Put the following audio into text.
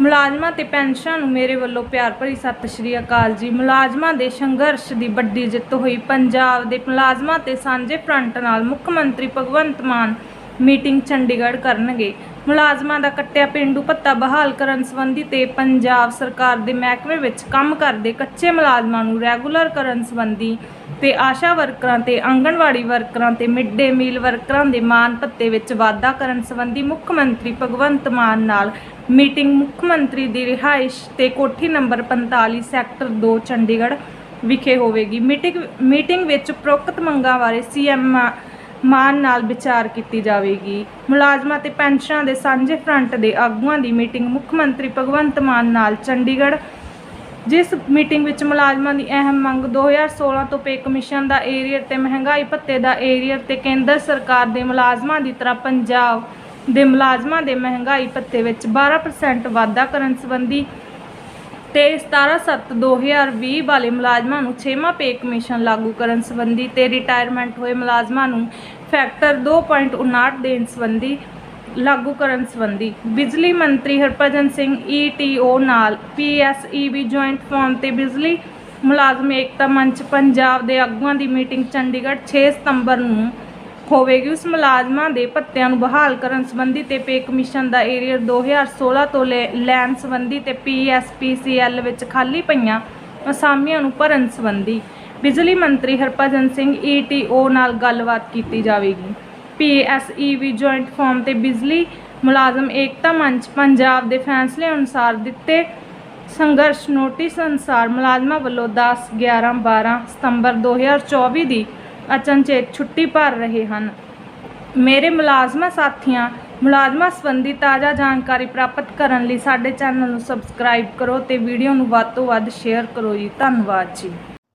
ਮੁਲਾਜ਼ਮਾਂ ਤੇ ਪੈਨਸ਼ਨਾਂ ਨੂੰ ਮੇਰੇ ਵੱਲੋਂ ਪਿਆਰ ਭਰੀ ਸਤਿ ਸ਼੍ਰੀ ਅਕਾਲ ਜੀ। ਮੁਲਾਜ਼ਮਾਂ ਦੇ ਸੰਘਰਸ਼ ਦੀ ਵੱਡੀ ਜਿੱਤ ਹੋਈ। ਪੰਜਾਬ ਦੇ ਮੁਲਾਜ਼ਮਾਂ ਤੇ ਸਾਂਝੇ ਫਰੰਟ ਨਾਲ ਮੁੱਖ ਮੰਤਰੀ ਭਗਵੰਤ ਮਾਨ ਮੀਟਿੰਗ ਚੰਡੀਗੜ੍ਹ ਕਰਨਗੇ। ਮੁਲਾਜ਼ਮਾਂ ਦਾ ਕੱਟਿਆ ਪਿੰਡੂ ਭੱਤਾ ਬਹਾਲ ਕਰਨ ਸੰਬੰਧੀ ਤੇ ਪੰਜਾਬ ਸਰਕਾਰ ਦੇ ਮਹਿਕਮੇ ਵਿੱਚ ਕੰਮ ਕਰਦੇ ਕੱਚੇ ਮੁਲਾਜ਼ਮਾਂ ਨੂੰ ਰੈਗੂਲਰ ਕਰਨ ਸੰਬੰਧੀ ਤੇ ਆਸ਼ਾ ਵਰਕਰਾਂ ਤੇ ਆਂਗਣਵਾੜੀ ਵਰਕਰਾਂ ਤੇ ਮਿਡ ਡੇ ਮੀਲ ਵਰਕਰਾਂ ਦੇ ਮਾਨ ਭੱਤੇ ਵਿੱਚ ਵਾਧਾ ਕਰਨ ਸੰਬੰਧੀ ਮੁੱਖ ਮੰਤਰੀ ਭਗਵੰਤ ਮਾਨ ਨਾਲ ਮੀਟਿੰਗ। ਮੁੱਖ ਮੰਤਰੀ ਦੀ ਰਿਹਾਇਸ਼ ਤੇ ਕੋਠੀ ਨੰਬਰ 45 ਸੈਕਟਰ 2 ਚੰਡੀਗੜ੍ਹ ਵਿਖੇ ਹੋਵੇਗੀ। ਮੀਟਿੰਗ ਮੀਟਿੰਗ ਵਿੱਚ ਉਪਰੋਕਤ ਮੰਗਾਂ ਬਾਰੇ ਸੀਐਮ ਮਾਨ ਨਾਲ ਵਿਚਾਰ ਕੀਤੀ ਜਾਵੇਗੀ। ਮੁਲਾਜ਼ਮਾਂ ਤੇ ਪੈਨਸ਼ਨਾਂ ਦੇ ਸਾਂਝੇ ਫਰੰਟ ਦੇ ਆਗੂਆਂ ਦੀ ਮੀਟਿੰਗ। ਮੁੱਖ ਮੰਤਰੀ ਭਗਵੰਤ ਮਾਨ ਨਾਲ ਚੰਡੀਗੜ੍ਹ ਜਿਸ ਮੀਟਿੰਗ ਵਿੱਚ ਮੁਲਾਜ਼ਮਾਂ ਦੀ ਅਹਿਮ ਮੰਗ 2016 ਤੋਂ ਪੇ ਕਮਿਸ਼ਨ ਦਾ ਏਰੀਅਰ ਤੇ ਮਹਿੰਗਾਈ ਭੱਤੇ ਦਾ ਏਰੀਅਰ ਤੇ ਕੇਂਦਰ ਸਰਕਾਰ ਦੇ ਮੁਲਾਜ਼ਮਾਂ ਦੀ ਤਰ੍ਹਾਂ ਪੰਜਾਬ ਦੇ ਮੁਲਾਜ਼ਮਾਂ ਦੇ ਮਹਿੰਗਾਈ ਭੱਤੇ ਵਿੱਚ 12% ਵਾਧਾ ਕਰਨ ਸੰਬੰਧੀ ਤੇ 17/7/2020 ਵਾਲੇ ਮੁਲਾਜ਼ਮਾਂ ਨੂੰ 6ਵਾਂ ਪੇ ਕਮਿਸ਼ਨ ਲਾਗੂ ਕਰਨ ਸੰਬੰਧੀ ਤੇ ਰਿਟਾਇਰਮੈਂਟ ਹੋਏ ਮੁਲਾਜ਼ਮਾਂ ਨੂੰ ਫੈਕਟਰ 2.59 ਦੇਣ ਸੰਬੰਧੀ ਲਾਗੂ ਕਰਨ ਸੰਬੰਧੀ ਬਿਜਲੀ ਮੰਤਰੀ ਹਰਭਜਨ ਸਿੰਘ ਈਟੀਓ ਨਾਲ ਪੀਐਸਈਬੀ ਜੁਆਇੰਟ ਫੋਰਮ ਤੇ ਬਿਜਲੀ ਮੁਲਾਜ਼ਮ ਏਕਤਾ ਮੰਚ ਪੰਜਾਬ ਦੇ ਆਗੂਆਂ ਦੀ ਮੀਟਿੰਗ ਚੰਡੀਗੜ੍ਹ 6 ਸਤੰਬਰ ਨੂੰ ਹੋਵੇਗੀ। ਉਸ ਮੁਲਾਜ਼ਮਾਂ ਦੇ ਭੱਤਿਆਂ ਨੂੰ ਬਹਾਲ ਕਰਨ ਸੰਬੰਧੀ ਤੇ ਪੇ ਕਮਿਸ਼ਨ ਦਾ ਏਰੀਅਰ 2016 ਤੋਂ ਲੈ- ਲੈਣ ਸੰਬੰਧੀ ਤੇ ਪੀਐਸਪੀਸੀਐਲ ਵਿੱਚ ਖਾਲੀ ਪਈਆਂ ਅਸਾਮੀਆਂ ਨੂੰ ਭਰਨ ਸੰਬੰਧੀ ਬਿਜਲੀ ਮੰਤਰੀ ਹਰਭਜਨ ਸਿੰਘ ਈਟੀਓ ਨਾਲ ਗੱਲਬਾਤ ਕੀਤੀ ਜਾਵੇਗੀ। ਪੀਐਸਈਬੀ ਜੁਆਇੰਟ ਫਾਰਮ ਤੇ ਬਿਜਲੀ ਮੁਲਾਜ਼ਮ ਏਕਤਾ ਮੰਚ ਪੰਜਾਬ ਦੇ ਫੈਸਲੇ ਅਨੁਸਾਰ ਦਿੱਤੇ ਸੰਘਰਸ਼ ਨੋਟਿਸ ਅਨੁਸਾਰ ਮੁਲਾਜ਼ਮਾਂ ਵੱਲੋਂ 10 11 12 ਸਤੰਬਰ 2024 ਦੀ ਅਚਨਚੇਤ ਛੁੱਟੀ ਭਰ ਰਹੇ ਹਨ। ਮੇਰੇ ਮੁਲਾਜ਼ਮਾਂ ਸਾਥੀਆਂ, ਮੁਲਾਜ਼ਮਾਂ ਸੰਬੰਧੀ ਤਾਜ਼ਾ ਜਾਣਕਾਰੀ ਪ੍ਰਾਪਤ ਕਰਨ ਲਈ ਸਾਡੇ ਚੈਨਲ ਨੂੰ ਸਬਸਕ੍ਰਾਈਬ ਕਰੋ ਤੇ ਵੀਡੀਓ ਨੂੰ ਵੱਧ ਤੋਂ ਵੱਧ ਸ਼ੇਅਰ ਕਰੋ ਜੀ। ਧੰਨਵਾਦ ਜੀ।